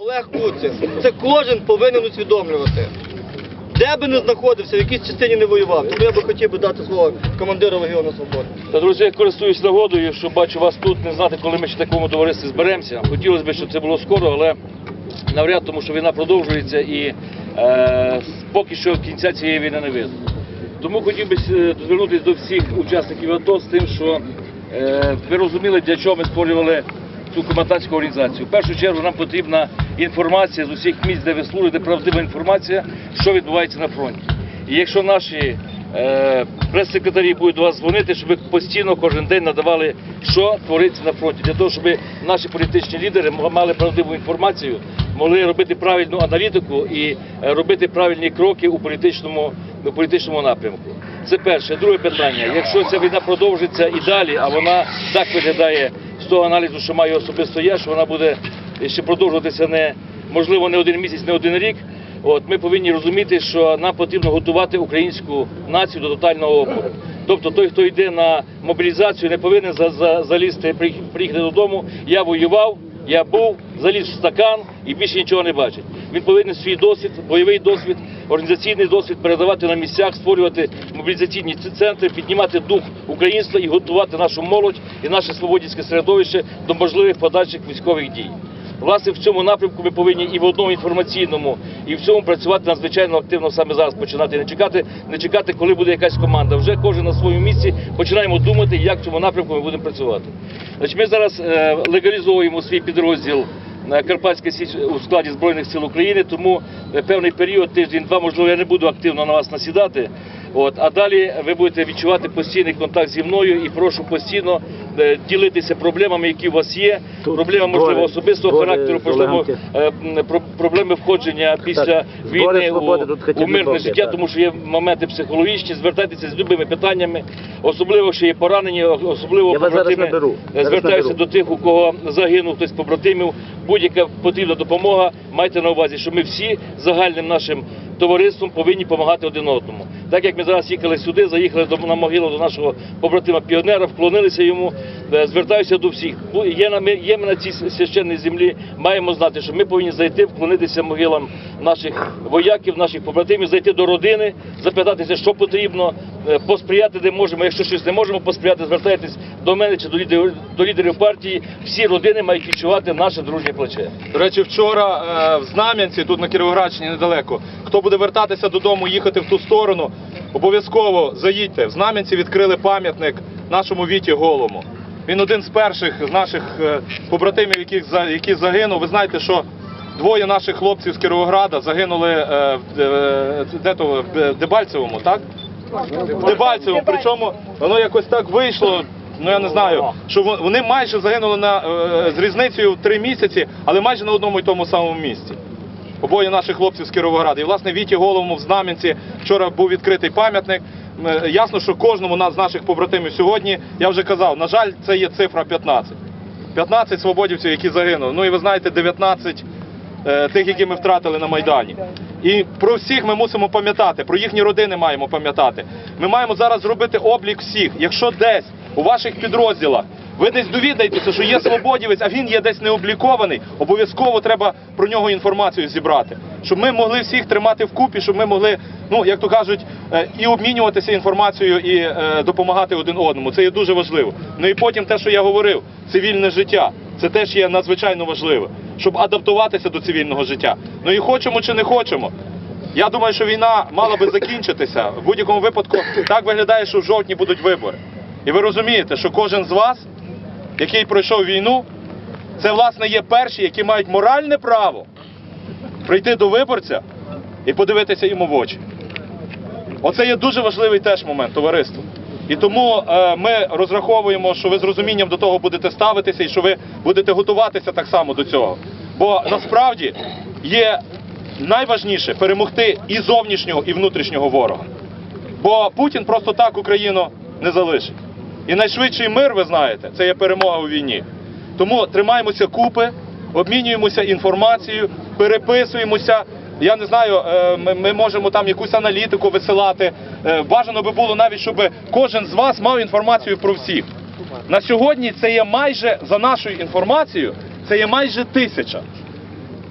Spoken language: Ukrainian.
Олег Куцин. Це кожен повинен усвідомлювати. Де би не знаходився, в якійсь частині не воював. Тому я би хотів би дати слово командиру Легіону Свободи. Та друзі, я користуюсь нагодою, що бачу вас тут, не знати, коли ми ще такому товаристві зберемося. Хотілося б, щоб це було скоро, але навряд, тому що війна продовжується і е, поки що кінця цієї війни не видно. Тому хотів би е, звернутися до всіх учасників АТО з тим, що е, ви розуміли, для чого ми створювали цю комендантську організацію. В першу чергу нам потрібна інформація з усіх місць, де ви служите, правдива інформація, що відбувається на фронті. І якщо наші е, прес-секретарі будуть до вас дзвонити, щоб постійно кожен день надавали, що твориться на фронті, для того, щоб наші політичні лідери мали правдиву інформацію, могли робити правильну аналітику і е, робити правильні кроки у політичному, у політичному напрямку. Це перше. Друге питання. Якщо ця війна продовжиться і далі, а вона так виглядає того аналізу, що маю особисто я, що вона буде ще продовжуватися не можливо не один місяць, не один рік. От ми повинні розуміти, що нам потрібно готувати українську націю до тотального опору. Тобто той, хто йде на мобілізацію, не повинен за, за, залізти, приїхати додому. Я воював, я був, заліз в стакан і більше нічого не бачить. Він повинен свій досвід, бойовий досвід, організаційний досвід передавати на місцях, створювати мобілізаційні центри, піднімати дух українства і готувати нашу молодь і наше свободівське середовище до можливих подальших військових дій. Власне, в цьому напрямку ми повинні і в одному інформаційному, і в цьому працювати надзвичайно активно саме зараз починати. Не чекати, не чекати, коли буде якась команда. Вже кожен на своєму місці починаємо думати, як в цьому напрямку ми будемо працювати. Значить, ми зараз е, легалізовуємо свій підрозділ на Карпатській Січ у складі Збройних сил України, тому е, певний період, тиждень-два, можливо, я не буду активно на вас насідати. От, а далі ви будете відчувати постійний контакт зі мною і прошу постійно е, ділитися проблемами, які у вас є. Тут Проблеми, можливо, особистого характеру, можливо, е, про- проблеми входження після війни у, у мирне життя, так. тому що є моменти психологічні. Звертайтеся з любими питаннями, особливо, що є поранені, особливо побратими. Звертаюся наберу. до тих, у кого загинув хтось з побратимів. Будь-яка потрібна допомога. Майте на увазі, що ми всі загальним нашим товариством повинні допомагати один одному. Так як ми зараз їхали сюди, заїхали на могилу до нашого побратима піонера, вклонилися йому. Е, Звертаюся до всіх. Бу- Є ми є ми на цій священній землі. Маємо знати, що ми повинні зайти, вклонитися могилам наших вояків, наших побратимів, зайти до родини, запитатися, що потрібно, е, посприяти, де можемо. Якщо щось не можемо посприяти, звертайтесь до мене чи до лідерів до лідерів партії. Всі родини мають відчувати наше дружнє плече. До речі, вчора е, в Знам'янці, тут на Кіровоградщині недалеко, хто буде вертатися додому, їхати в ту сторону, обов'язково заїдьте. В Знам'янці відкрили пам'ятник нашому Віті Голому. Він один з перших з наших е, побратимів, яких які загинув. Ви знаєте, що двоє наших хлопців з Кіровограда загинули е, е, де то, в Дебальцевому, так? В Дебальцевому. Причому воно якось так вийшло. Ну я не знаю, що вон- вони майже загинули на з різницею в три місяці, але майже на одному і тому самому місці. Обоє наших хлопців з Кіровограда. І власне Віті Головому в Знам'янці вчора був відкритий пам'ятник. Е, Ясно, що кожному з наших побратимів сьогодні, я вже казав, на жаль, це є цифра 15. 15 свободівців, які загинули. Ну і ви знаєте, 19 е, тих, які ми втратили на Майдані. І про всіх ми мусимо пам'ятати, про їхні родини маємо пам'ятати. Ми маємо зараз зробити облік всіх. Якщо десь у ваших підрозділах ви десь довідаєтеся, що є свободівець, а він є десь необлікований, обов'язково треба про нього інформацію зібрати. Щоб ми могли всіх тримати вкупі, щоб ми могли, ну як то кажуть, е, і обмінюватися інформацією, і е, допомагати один одному. Це є дуже важливо. Ну і потім те, що я говорив, цивільне життя. Це теж є надзвичайно важливо, щоб адаптуватися до цивільного життя. Ну і хочемо чи не хочемо. Я думаю, що війна мала би закінчитися. В будь-якому випадку так виглядає, що в жовтні будуть вибори. І ви розумієте, що кожен з вас, який пройшов війну, це власне є перші, які мають моральне право прийти до виборця і подивитися йому в очі. Оце є дуже важливий теж момент, товариство. І тому е, ми розраховуємо, що ви з розумінням до того будете ставитися і що ви будете готуватися так само до цього. Бо насправді є найважніше перемогти і зовнішнього, і внутрішнього ворога. Бо Путін просто так Україну не залишить. І найшвидший мир, ви знаєте, це є перемога у війні. Тому тримаємося купи, обмінюємося інформацією, переписуємося. Я не знаю, е, ми, можемо там якусь аналітику висилати. Е, Бажано би було навіть, щоб кожен з вас мав інформацію про всіх. На сьогодні це є майже за нашою інформацією, це є майже тисяча.